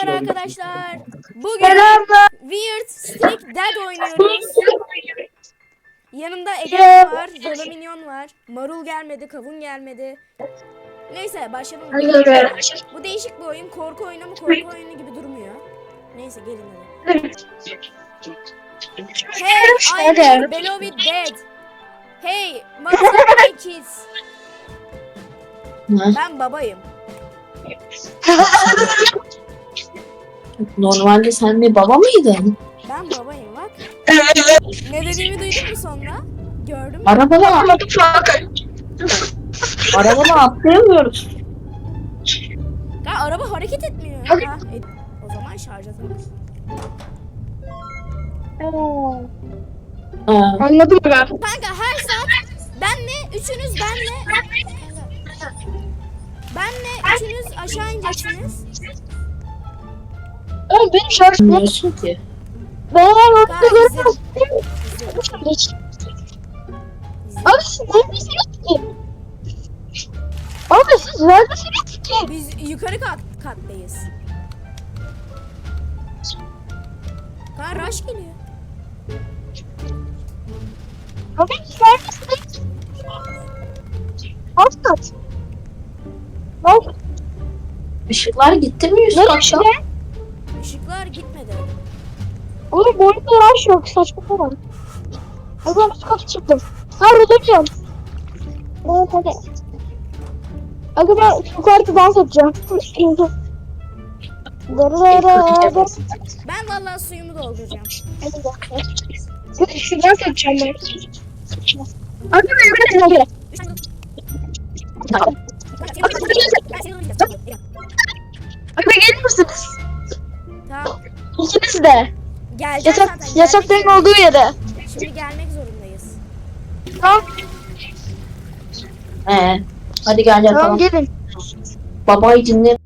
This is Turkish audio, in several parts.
Selamlar arkadaşlar. Bugün. Weird Stick Dead oynuyoruz. Yanımda Ege var, Zola Minyon var. Marul gelmedi, Kavun gelmedi. Neyse başlayalım. Bu değişik bir oyun. Korku oyunu mu korku oyunu gibi durmuyor. Neyse gelin hadi. Hey, I'm Beloved Dead. Hey, motherfucking kids. Ben babayım. Normalde sen bir baba mıydın? Ben babayım bak. Ne dediğimi duydun mu sonra? Gördün mü? Arabadan Arabadan atlayamıyoruz. Ya araba hareket etmiyor. Ha, et- o zaman şarja tak. Ha. Anladım ben. Kanka her saat benle üçünüz benle benle üçünüz aşağı ineceksiniz. Oğlum benim şarjım yok. Bilmiyorsun ki. Ben izle. görüyorum. Geç. Abi siz neredesiniz ki? Abi siz neredesiniz ki? Biz yukarı kat, kattayız. Kanka rush geliyor. Abi siz neredesiniz? Alt kat. Ne oldu? Işıklar gitti mi üst katta? işte? Işıklar gitmedi. Oğlum arada rush yok. Saçma falan. Hadi ben üst kata çıktım. Ha buradayım. Evet hadi. Aga ben yukarıda dans edeceğim. Ben vallahi suyumu dolduracağım. Şu dans edeceğim ben. Aga ben dans edeceğim. Aga gelir misiniz? Tamam. İkiniz de. Geleceğiz Yasak, zaten. yasakların gelmek olduğu yere. Şimdi gelmek zorundayız. Tamam, Ee, hadi gel tamam yatalım. gelin. Babayı dinle.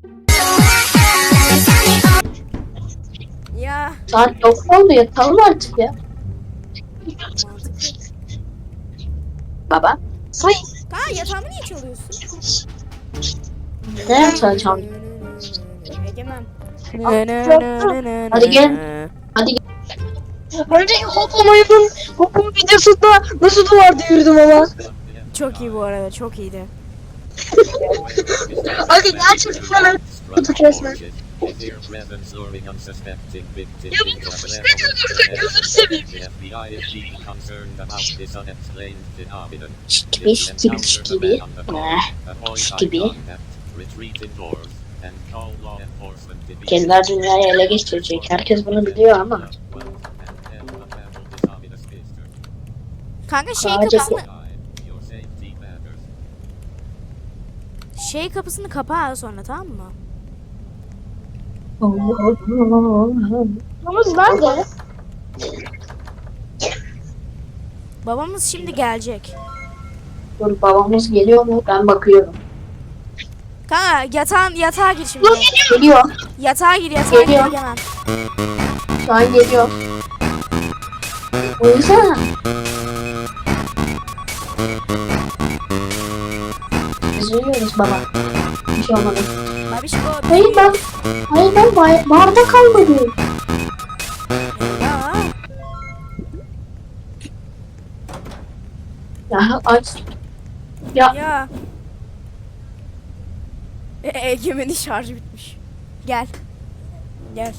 Ya Saat 9 oldu yatalım artık ya. mantıklı. Baba. Say. Kanka yatağımı niye çalıyorsun? Ne yapacağım? Egemen. Hadi gel. Hadi gel. Önceki hoplamayın. Hoplama videosunda nasıl duvarda yürüdüm ama. Çok iyi bu arada çok iyiydi. Aga gerçekten Tutuk resmen. Ya bu kafası ne diyorsun? Gözünü seveyim. Şikibi şikibi şikibi. Eh, şikibi. Kediler dünyayı ele geçirecek. Herkes bunu biliyor ama. Kanka şey kapısını şey kapısını kapa sonra tamam mı? Yalnız nerede? Babamız şimdi gelecek. Dur babamız geliyor mu? Ben bakıyorum. Kanka yatağın yatağa gir şimdi. Lan geliyor. Geliyor. Yatağa gir yatağa gir Geliyor. Egemen. Şu an geliyor. Uyusana. Biz uyuyoruz baba. Bir şey olmadı. Babişko. Hayır ben, hayır ben bar- barda kalmadım. Ya. Ya aç. Ya Ya. E, Egemen'in şarjı bitmiş. Gel. Gel.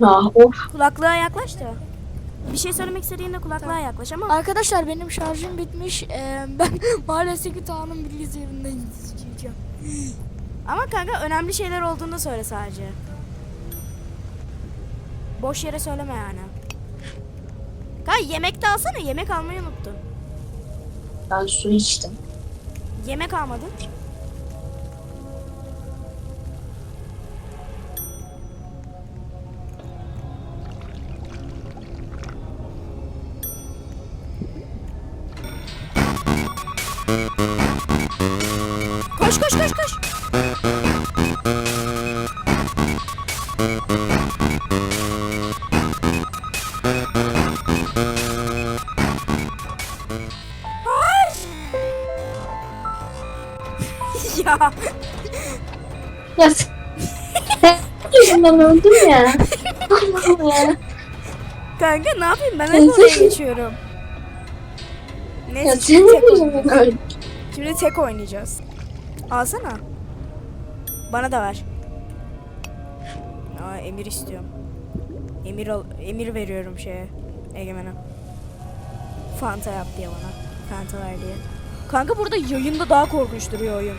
ya of. Kulaklığa yaklaş da. Bir şey söylemek istediğinde kulaklığa yaklaş ama Arkadaşlar benim şarjım bitmiş. Ee, ben maalesef ki Tanrı'nın bilgisayarından izleyeceğim. ama kanka önemli şeyler olduğunda söyle sadece. Boş yere söyleme yani. Kanka yemek de alsana. Yemek almayı unuttun. Ben su içtim. Yemek almadın. Ya Ya s- yüzünden öldüm ya. Allah'ım ya. Kanka ne yapayım ben hep oraya geçiyorum. Ya Neyse şimdi tek, yüzünden öldüm. şimdi tek oynayacağız. Alsana. Bana da ver. Aa emir istiyorum. Emir al, emir veriyorum şeye. Egemen'e. Fanta yap diye bana. Fanta ver diye. Kanka burada yayında daha korkunç duruyor oyun.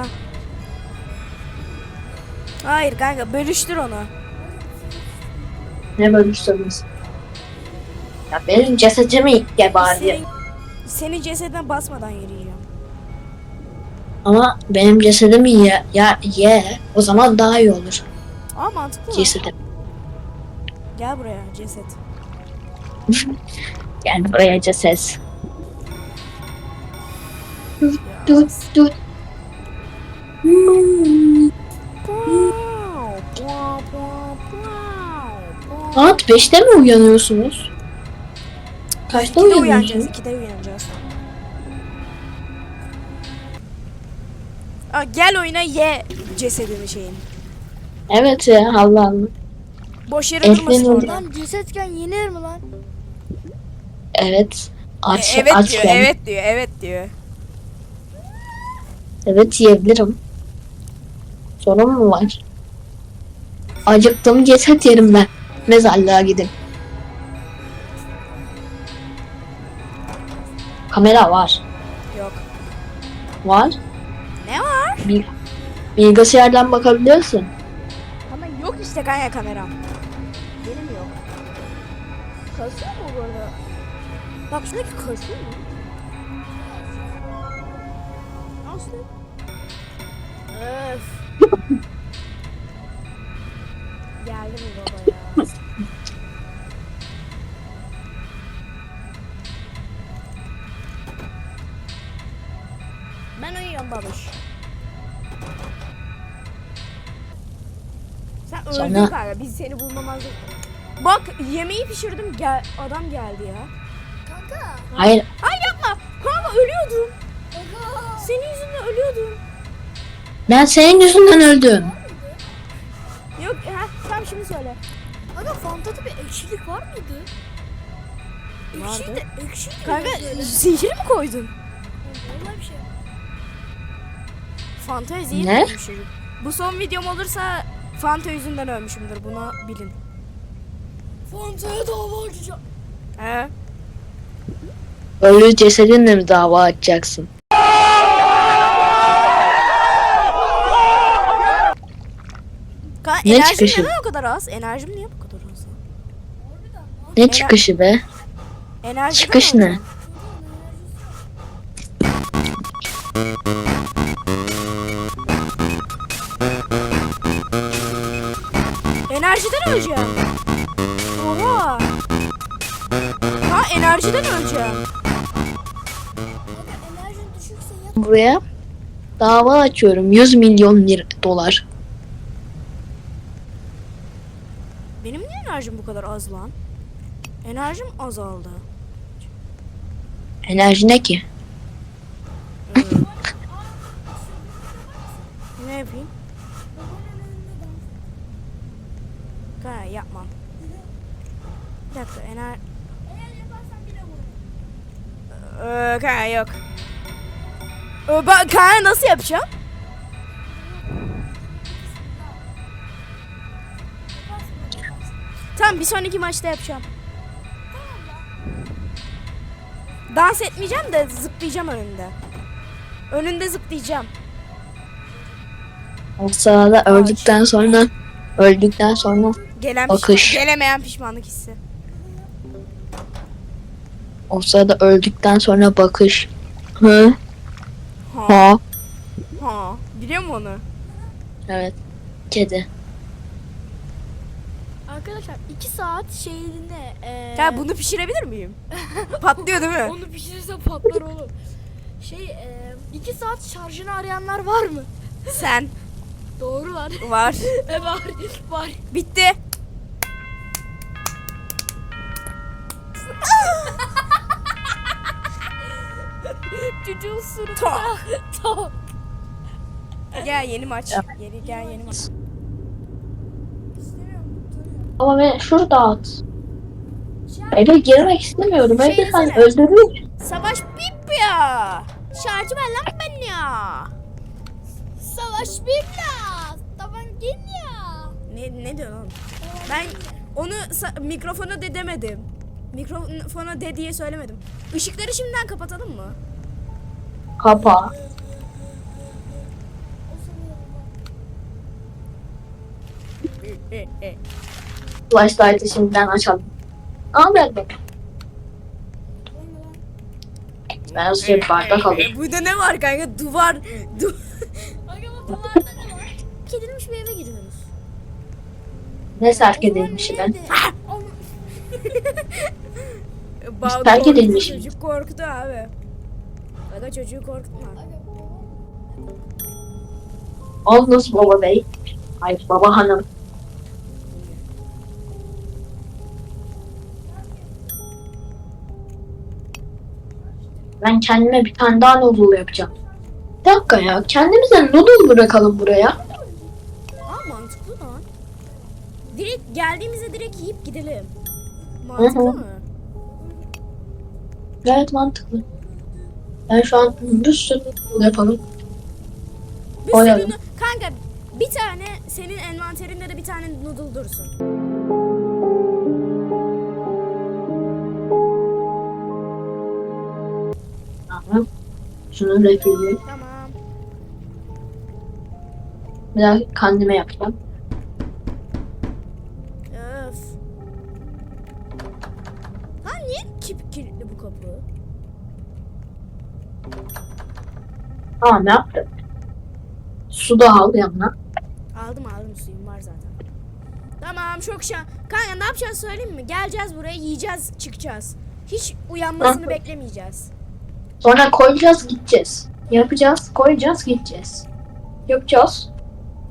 Ha. Hayır kanka bölüştür onu. Ne bölüştünüz? Ya benim cesedimi ilk gebari. Senin, senin cesedine basmadan yürüyeceğim. Ama benim cesedimi ye, ya ye. O zaman daha iyi olur. Aa mantıklı. Cesedim. Gel buraya ceset. Gel buraya ceset. Tut tut tut. Saat 5'te mi uyanıyorsunuz? Kaçta İkide uyanacağız. uyanıyorsunuz? ikide uyanacağız. Aa, gel oyuna ye cesedini şeyin. Evet ya Allah Allah. Boş yere Etlen durmasın orada. Lan cesetken yenir mi lan? Evet. E, Aç, evet aç diyor, yani. evet diyor, evet diyor. Evet yiyebilirim. Sorun mu var? Acıktım ceset yerim ben. Mezarlığa gidin. Kamera var. Yok. Var. Ne var? Bil- bilgisayardan bakabiliyorsun. Ama yok işte kanka kameram. Benim yok. Kasıyor mu bu arada? Bak şuradaki kasıyor mu? Nasıl? Öf. Geldi mi baba ya? Ben uyuyorum babuş. Sen öldün Sonra- kanka. Biz seni bulmamazdık. Bak yemeği pişirdim. Gel adam geldi ya. Kanka. Hayır. Ay yapma. Kanka ölüyordum. Senin yüzünden ölüyordum. Ben senin yüzünden öldüm. Yok ha tam şimdi söyle. Kanka Fanta'da bir ekşilik var mıydı? Ekşiydi, Vardı. ekşiydi. Kanka biraz böyle. zehir mi koydun? Vallahi bir şey. Fanta zehir Ne? koymuş çocuk. Bu son videom olursa Fanta yüzünden ölmüşümdür. Bunu bilin. Fanta'ya dava açacağım. He? Ölü cesedinle mi dava açacaksın? Ne enerjim çıkışı? neden o kadar az? Enerjim niye bu kadar az? Ne çıkışı be? Enerji Çıkış ne? Enerjiden öleceğim. Oha. Ha enerjiden öleceğim. Buraya dava açıyorum. 100 milyon lir dolar. Benim niye enerjim bu kadar az lan? Enerjim azaldı. Enerji ne ki? Ne yapayım? Kanka yapmam. Bir dakika ener... Ee, kanka yok. Ee, ben kanka nasıl yapacağım? Tamam bir sonraki maçta yapacağım. Dans etmeyeceğim de zıplayacağım önünde. Önünde zıplayacağım. O sırada öldükten sonra öldükten sonra Gelen Bakış. pişman- gelemeyen pişmanlık hissi. o sırada öldükten sonra bakış. Hı? Ha. Ha? Ha. Biliyor musun onu? Evet. Kedi. Arkadaşlar 2 saat şeyinde eee Ya bunu pişirebilir miyim? Patlıyor değil mi? onu pişirirse patlar oğlum. Şey eee 2 saat şarjını arayanlar var mı? Sen Doğru lan. var. E var. Var. Bitti. Çocuğun suratı. Tak. Tamam. Gel yeni maç. Yeni gel yeni maç. Ama beni şurada at. Eve girmek istemiyorum. Şey Evde sen desene. öldürür. Savaş bip ya. Şarjı ver lan ben ya. Savaş Bibla. Tamam gel ya. Ne ne diyorsun oğlum? Ben onu sa- mikrofona de demedim. Mikrofona de diye söylemedim. Işıkları şimdiden kapatalım mı? Kapa. Flashlight'ı şimdiden açalım. Ama ben bak. Ben sırada bardak alayım. Burada ne var kanka? Duvar. Du Aga bak bunlarda ne var? Kedilmiş bir eve giriyoruz. Ne terk edilmiş ben. Ba- terk korktu, edilmiş. Çocuk korktu abi. Aga çocuğu korkutma. Olmaz baba bey. Hayır baba hanım. Ben kendime bir tane daha noodle yapacağım. Bir dakika ya. Kendimize noodle bırakalım buraya. Aa mantıklı lan. Direkt geldiğimizde direkt yiyip gidelim. Mantıklı Hı hı. mı? Gayet mantıklı. Ben şu an bir sürü noodle yapalım. Bir sürü nu- kanka bir tane senin envanterinde de bir tane noodle dursun. Şunu refilleyeyim. Tamam. Bir daha kendime yapacağım. Öf. Lan niye kip kilitli bu kapı? Tamam ne yaptım? Su da al yanına. Aldım aldım suyum var zaten. Tamam çok şan. Kanka ne yapacağız söyleyeyim mi? Geleceğiz buraya yiyeceğiz çıkacağız. Hiç uyanmasını beklemeyeceğiz. Sonra koyacağız gideceğiz. Yapacağız, koyacağız, gideceğiz. Yapacağız.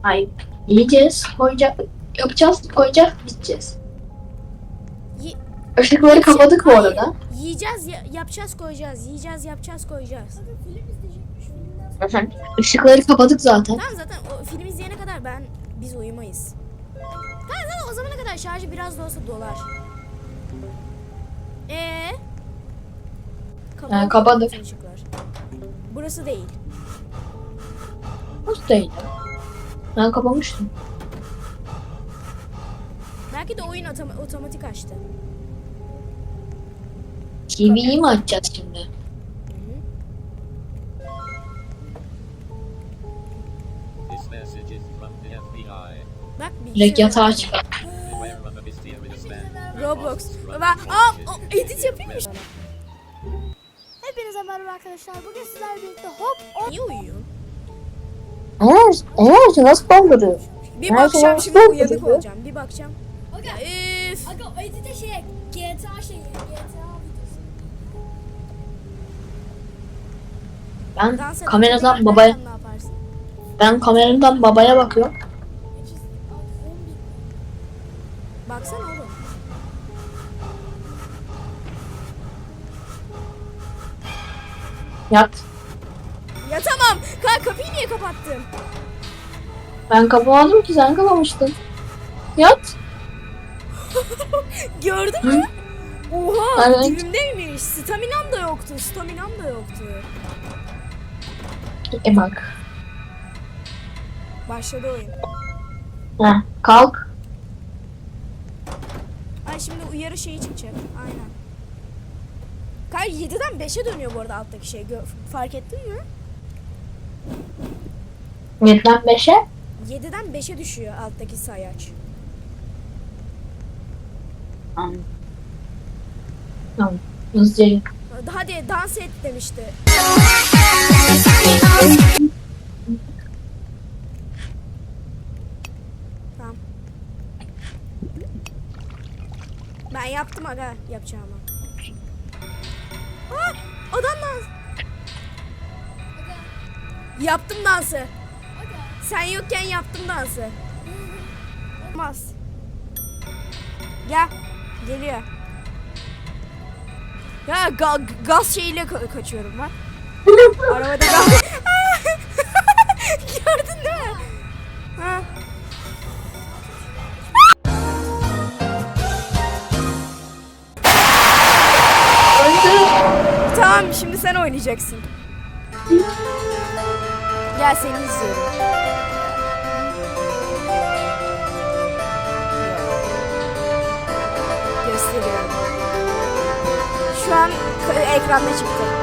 Hayır. Yiyeceğiz, koyacağız, yapacağız, koyacağız, gideceğiz. Yi- Işıkları kapadık bu Hayır, arada. Yiyeceğiz ya- yapacağız koyacağız. Yiyeceğiz yapacağız koyacağız. Işıkları kapadık zaten. Tamam zaten o film izleyene kadar ben biz uyumayız. Tamam zaten o zamana kadar şarjı biraz da olsa dolar. Ee? Kapalı Ee, kapadık. ışıklar. Burası değil. Değil? Ben kapamıştım. Belki de oyun otoma- otomatik açtı. TV'yi mi açacağız şimdi? This message is from the FBI. Bak Direkt bilgisayara- yatağa çıkar. Beware of a mysterious man. Roblox. Ben, aa, o, edit yapayım mı? Merhaba arkadaşlar. Bugün sizlerle birlikte hop Niye uyuyorsun? Enes, Enes nasıl dolduruyor? Bir Nerede bakacağım var? şimdi uyanık olacağım. Bir bakacağım. Aga, üf. aga o edite şey GTA şeyi GTA videosu. Ben Dans ederken kameradan babaya, bakarsan Ne yaparsın? ben kameradan babaya bakıyorum. Yat. Ya tamam. Ka kapıyı niye kapattın? Ben kapamadım ki sen kapamıştın. Yat. Gördün mü? Oha Evet. dibimdeymiş. Staminam da yoktu. Staminam da yoktu. E bak. Başladı oyun. Heh, kalk. Ay şimdi uyarı şeyi çıkacak. Aynen. Kay 7'den 5'e dönüyor bu arada alttaki şey. Fark ettin mi? 7'den 5'e. 7'den 5'e düşüyor alttaki sayaç. Tamam. Tamam. Hızlıca. Hadi dans et demişti. Tamam. Ben yaptım aga yapacağımı. Aa, adam dans. Yaptım dansı. Sen yokken yaptım dansı. Olmaz. Gel. Geliyor. Ya ga- gaz şeyiyle ka- kaçıyorum ben. Arabada gaz. Oynayacaksın? Gel seni izliyorum. Gösteriyorum. Şu an ekranda. Çıktı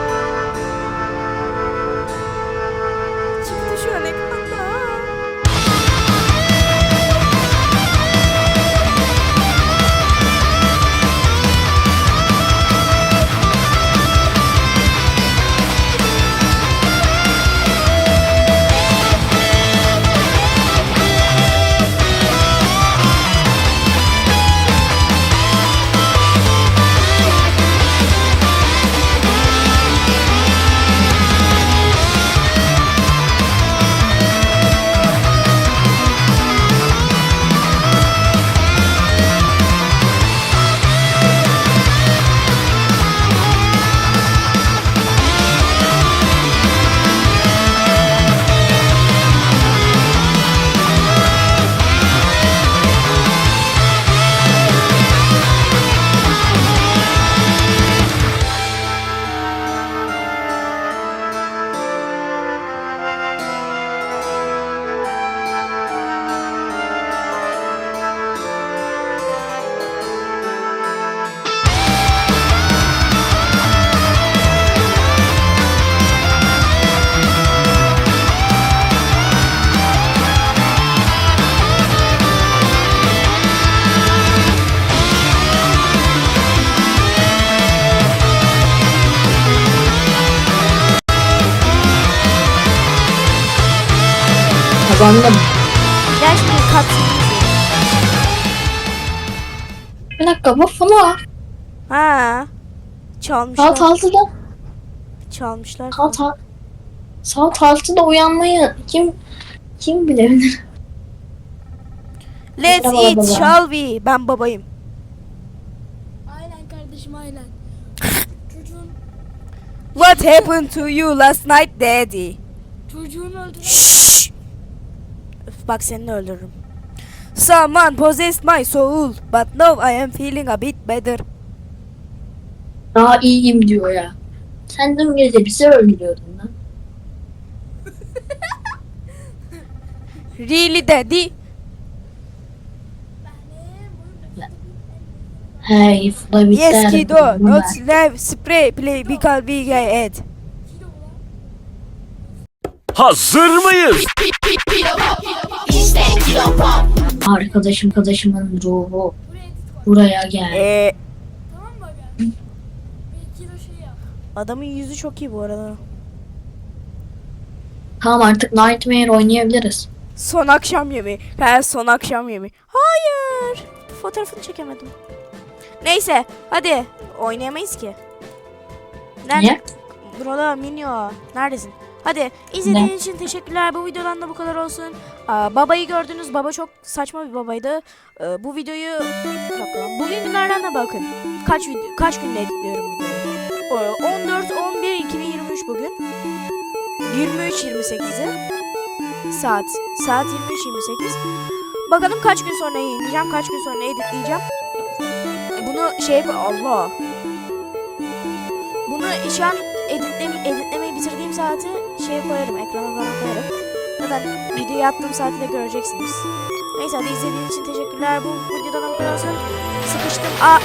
Kazandım. Gel şimdi cutscene Bir dakika bu fına. Ha. Çalmışlar. Saat 6'da. Çalmışlar. Saat, saat 6'da uyanmayı kim kim bilebilir? Let's Merhaba eat baba. shall we? Ben babayım. Aynen kardeşim aynen. Çocuğun What happened to you last night daddy? çocuğun öldüren Shh. Bak seni öldürürüm. Someone possessed my soul, but now I am feeling a bit better. Daha iyiyim diyor ya. Sen dün gece bizi öldürüyordun lan. Really daddy? Hey, fly with Yes kiddo, not slave spray play because we get it. Hazır mıyız? Arkadaşım arkadaşımın ruhu buraya gel. Ee, tamam mı aga? Bir kilo şey yap. adamın yüzü çok iyi bu arada. Tamam artık Nightmare oynayabiliriz. Son akşam yemeği. He son akşam yemeği. Hayır. Fotoğrafını çekemedim. Neyse hadi oynayamayız ki. Nerede? Niye? Burada Minyo. Neredesin? Hadi izlediğiniz için teşekkürler. Bu videodan da bu kadar olsun. Aa, babayı gördünüz. Baba çok saçma bir babaydı. Ee, bu videoyu bakalım. Bugün günlerden de bakın. Kaç video, kaç günde editliyorum videoyu. Ee, 14 11 2023 bugün. 23 28'i. Saat. Saat 23 28. Bakalım kaç gün sonra yayınlayacağım. Kaç gün sonra editleyeceğim. Bunu şey Allah. Bunu şu an bitirdiğim saati şeye koyarım, ekrana falan koyarım. Zaten videoyu attığım saati de göreceksiniz. Neyse hadi izlediğiniz için teşekkürler. Bu videodan bu kadar olsun. Sıkıştım. Aa,